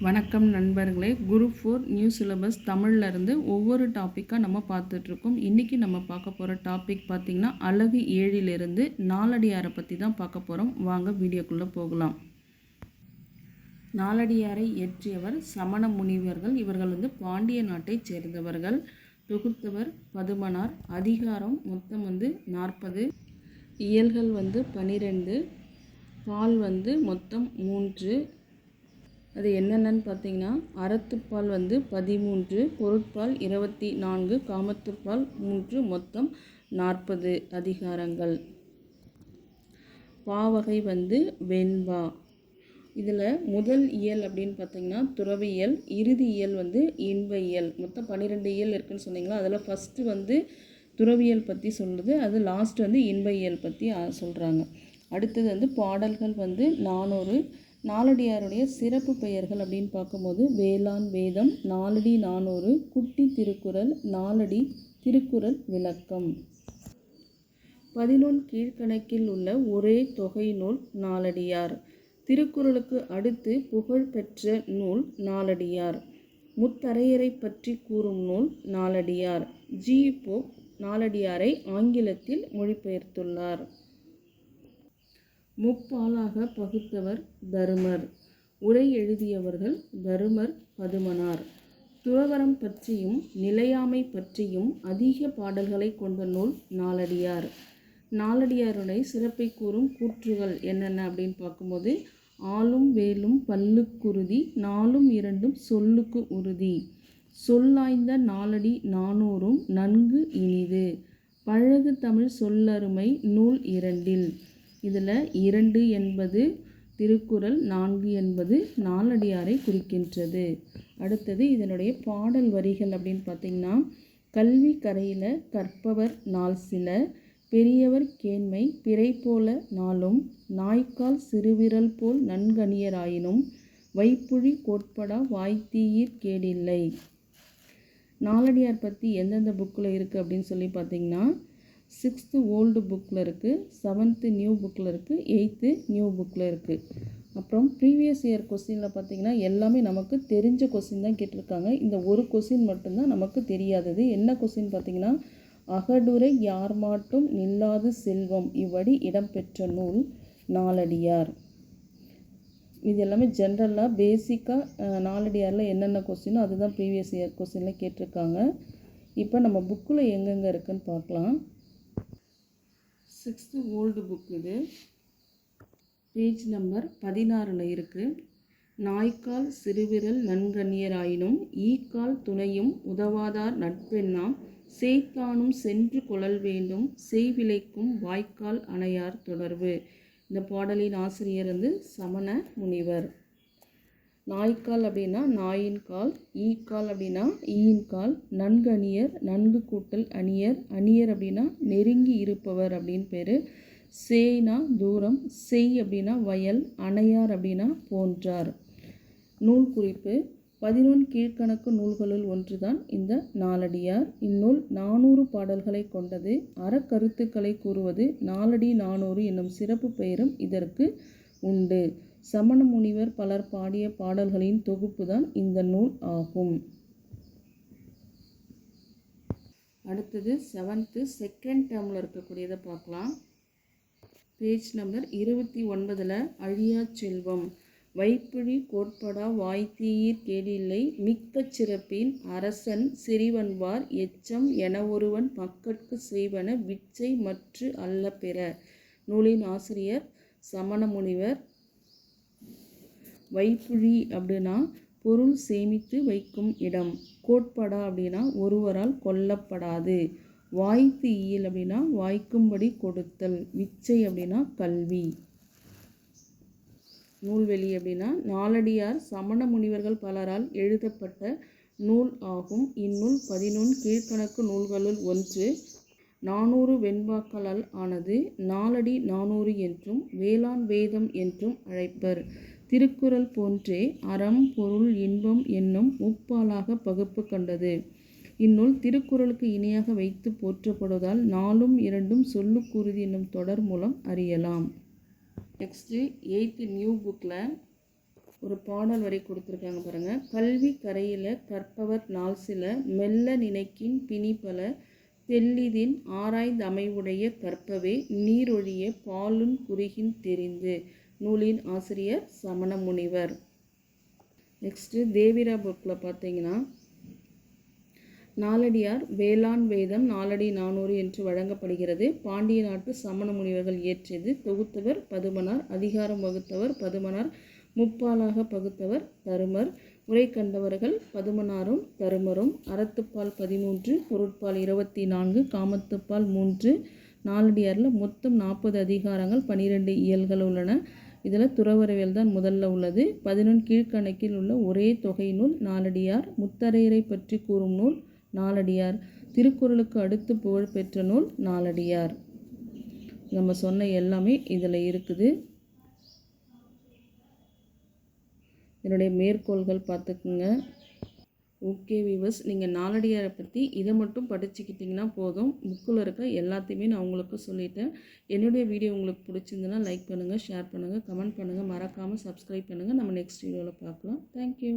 வணக்கம் நண்பர்களே. Group four new syllabus தமிழ்லேருந்து ஒவ்வொரு டாப்பிக்காக நம்ம பார்த்துட்ருக்கோம் இன்றைக்கி நம்ம பார்க்க போகிற டாபிக் பார்த்திங்கன்னா அழகு ஏழிலிருந்து நாலடியாரை பற்றி தான் பார்க்க போகிறோம் வாங்க வீடியோக்குள்ளே போகலாம். நாலடியாரை இயற்றியவர் சமண முனிவர்கள். இவர்கள் வந்து பாண்டிய நாட்டைச் சேர்ந்தவர்கள். தொகுத்தவர் பதுமனார். அதிகாரம் மொத்தம் வந்து நாற்பது. இயல்கள் வந்து பனிரெண்டு. பால் வந்து மொத்தம் மூன்று. அது என்னென்னு பார்த்தீங்கன்னா அறத்துப்பால் வந்து பதிமூன்று பொருட்பால் இருபத்தி நான்கு காமத்துப்பால் மூன்று மொத்தம் நாற்பது அதிகாரங்கள். பாவகை வந்து வெண்பா. இதில் முதல் இயல் அப்படின்னு பார்த்தீங்கன்னா துறவியல் இறுதி இயல் வந்து இன்ப இயல். மொத்தம் பன்னிரெண்டு இயல் இருக்குதுன்னு சொன்னீங்களா? அதில் ஃபஸ்ட்டு வந்து துறவியல் பற்றி சொல்லுது. அது லாஸ்ட் வந்து இன்ப இயல் பற்றி சொல்கிறாங்க அடுத்தது வந்து பாடல்கள் வந்து நானூறு நாலடியாருடைய சிறப்பு பெயர்கள் அப்படின்னு பார்க்கும்போது வேளாண் வேதம் நாலடி நானூறு குட்டி திருக்குறள் நாலடி திருக்குறள் விளக்கம். பதினொன் கீழ்கணக்கில் உள்ள ஒரே தொகை நூல் நாலடியார். திருக்குறளுக்கு அடுத்து புகழ் பெற்ற நூல் நாலடியார். முத்தரையரை பற்றி கூறும் நூல் நாலடியார். ஜி. போப் நாலடியாரை ஆங்கிலத்தில் மொழிபெயர்த்துள்ளார். முப்பாலாக பகுத்தவர் தருமர். உரை எழுதியவர்கள் தருமர் பதுமனார். துறவரம் பற்றியும் நிலையாமை பற்றியும் அதிக பாடல்களை கொண்ட நூல் நாலடியார். நாலடியாருடைய சிறப்பை கூறும் கூற்றுகள் என்னென்ன அப்படின்னு பார்க்கும்போது ஆளும் வேலும் பல்லுக்குருதி நாளும் இரண்டும் சொல்லுக்கு உறுதி. சொல்லாய்ந்த நாலடி நானூறும் நன்கு இனிது. பழகு தமிழ் சொல்லருமை நூல் இரண்டில். இதில் இரண்டு என்பது திருக்குறள் நான்கு என்பது நாலடியாரை குறிக்கின்றது. அடுத்தது இதனுடைய பாடல் வரிகள் அப்படின்னு பார்த்திங்கன்னா கல்வி கரையில் கற்பவர் நாள் சில பெரியவர் கேண்மை பிறை போல நாளும் நாய்க்கால் சிறுவிரல் போல் நன்கணியராயினும் வைப்புழி கோட்படா வாய்த்தீயிற் கேடில்லை. நாலடியார் பற்றி எந்தெந்த புக்கில் இருக்குது அப்படின்னு சொல்லி பார்த்தீங்கன்னா சிக்ஸ்த்து ஓல்டு புக்கில் இருக்குது செவன்த்து நியூ புக்கில் இருக்குது எயித்து நியூ புக்கில் இருக்குது அப்புறம் ப்ரீவியஸ் இயர் கொஸ்டினில் பார்த்தீங்கன்னா எல்லாமே நமக்கு தெரிஞ்ச கொஸ்டின் தான் கேட்டிருக்காங்க. இந்த ஒரு கொஸ்டின் மட்டும்தான் நமக்கு தெரியாதது. என்ன கொஸ்டின் பார்த்தீங்கன்னா அகடுரை யார் மாட்டும் நில்லாது செல்வம் இவ்வடி இடம்பெற்ற நூல் நாலடியார். இது எல்லாமே ஜென்ரலாக பேசிக்காக நாலடியாரில் என்னென்ன கொஸ்டினோ அதுதான் ப்ரீவியஸ் இயர் கொஸ்டினில் கேட்டிருக்காங்க. இப்போ நம்ம புக்கில் எங்கெங்கே இருக்குதுன்னு பார்க்கலாம். சிக்ஸ்த்து ஓல்டு புக் இது. பேஜ் நம்பர் பதினாறில் இருக்குது நாய்க்கால் சிறுவிரல் நன்கண்ணியராயினும் ஈக்கால் துணையும் உதவாதார் நட்பெண்ணாம் செய்தானும் சென்று கொள்ளல் வேண்டும் செய்விலைக்கும் வாய்க்கால் அணையார் தொடர்பு. இந்த பாடலின் ஆசிரியர் வந்து சமண முனிவர். நாய்க்கால் அப்படின்னா நாயின் கால் ஈக்கால் அப்படின்னா ஈயின் கால் நன்கு அணியர் நன்கு கூட்டல் அணியர் அணியர் அப்படின்னா நெருங்கி இருப்பவர் அப்படின்னு பேர். சேய்னா தூரம் செய் அப்படின்னா வயல் அணையார் அப்படின்னா போன்றார். நூல் குறிப்பு பதினொன்று கீழ்கணக்கு நூல்களுள் ஒன்றுதான் இந்த நாலடியார். இந்நூல் நானூறு பாடல்களை கொண்டது அறக்கருத்துக்களை கூறுவது நாலடி நானூறு என்னும் சிறப்பு பெயரும் இதற்கு உண்டு. சமண முனிவர் பலர் பாடிய பாடல்களின் தொகுப்பு தான் இந்த நூல் ஆகும். அடுத்தது செவன்த்து செகண்ட் டேர்மில் இருக்கக்கூடியதை பார்க்கலாம். பேஜ் நம்பர் இருபத்தி ஒன்பதில் அழியா செல்வம் வைப்புழி கோட்படா வாய்த்தீயிர் கேடில்லை மிக்க சிறப்பின் அரசன் சிறிவன்வார் எச்சம் என ஒருவன் மக்கட்கு செய்வன விச்சை மற்று அல்ல பெற. நூலின் ஆசிரியர் சமண முனிவர் வைப்புழி அப்படின்னா பொருள் சேமித்து வைக்கும் இடம். கோட்படா அப்படின்னா ஒருவரால் கொல்லப்படாது. வாய்த்து இயல் அப்படின்னா வாய்க்கும்படி கொடுத்தல். விச்சை அப்படின்னா கல்வி. நூல்வெளி அப்படின்னா நாலடியார் சமண முனிவர்கள் பலரால் எழுதப்பட்ட நூல் ஆகும். இந்நூல் பதினொன்று கீழ்கணக்கு நூல்களுள் ஒன்று. நானூறு வெண்பாக்களால் ஆனது நாலடி நானூறு என்றும் வேளாண் வேதம் என்றும் அழைப்பர். திருக்குறள் போன்றே அறம் பொருள் இன்பம் என்னும் முப்பாலாக பகுப்பு கண்டது. இந்நூல் திருக்குறளுக்கு இணையாக வைத்து போற்றப்படுவதால் நாலும் இரண்டும் சொல்லுக்குருதி என்னும் தொடர் மூலம் அறியலாம். நெக்ஸ்ட்டு எயித்து நியூ புக்கில் ஒரு பாடல் வரை கொடுத்துருக்காங்க பாருங்கள் கல்வி கரையில் கற்பவர் நாள் சில மெல்ல நினைக்கின் பிணி பல தெல்லிதின் ஆராய்ந்த அமைவுடைய கற்பவே நீரொழிய பாலுன் குறுகின் தெரிந்து. நூலின் ஆசிரியர் சமண முனிவர் நெக்ஸ்ட்டு தேவிரா புக்கில் பார்த்தீங்கன்னா நாலடியார் வேளாண் வேதம் நாலடி நானூறு என்று வழங்கப்படுகிறது. பாண்டிய நாட்டு சமண முனிவர்கள் இயற்றியது தொகுத்தவர் பதுமனார் அதிகாரம் வகுத்தவர் பதுமனார் முப்பாலாக பகுத்தவர் தருமர் உரை கண்டவர்கள் பதுமனாரும் தருமரும் அறத்துப்பால் பதிமூன்று பொருட்பால் இருபத்தி நான்கு காமத்துப்பால் மூன்று நாலடியாரில் மொத்தம் நாற்பது அதிகாரங்கள் பனிரெண்டு இயல்கள் உள்ளன. இதில் துறவரவியல் தான் முதல்ல உள்ளது. பதினொன்று கீழ்கணக்கில் உள்ள ஒரே தொகை நூல் நாலடியார் முத்தரையரை பற்றி கூறும் நூல் நாலடியார் திருக்குறளுக்கு அடுத்து புகழ்பெற்ற நூல் நாலடியார். நம்ம சொன்ன எல்லாமே இதில் இருக்குது. என்னுடைய மேற்கோள்கள் பார்த்துக்குங்க. ஓகே விவஸ் நீங்கள் நாலடியாரை பற்றி இதை மட்டும் படிச்சுக்கிட்டிங்கன்னா போதும். புக்கில் இருக்க எல்லாத்தையுமே நான் உங்களுக்கு சொல்லிட்டேன். என்னுடைய வீடியோ உங்களுக்கு பிடிச்சிருந்துன்னா லைக் பண்ணுங்கள் ஷேர் பண்ணுங்கள் கமெண்ட் பண்ணுங்கள் மறக்காமல் சப்ஸ்கிரைப் பண்ணுங்கள் நம்ம நெக்ஸ்ட் வீடியோவில் பார்க்கலாம். தேங்க்யூ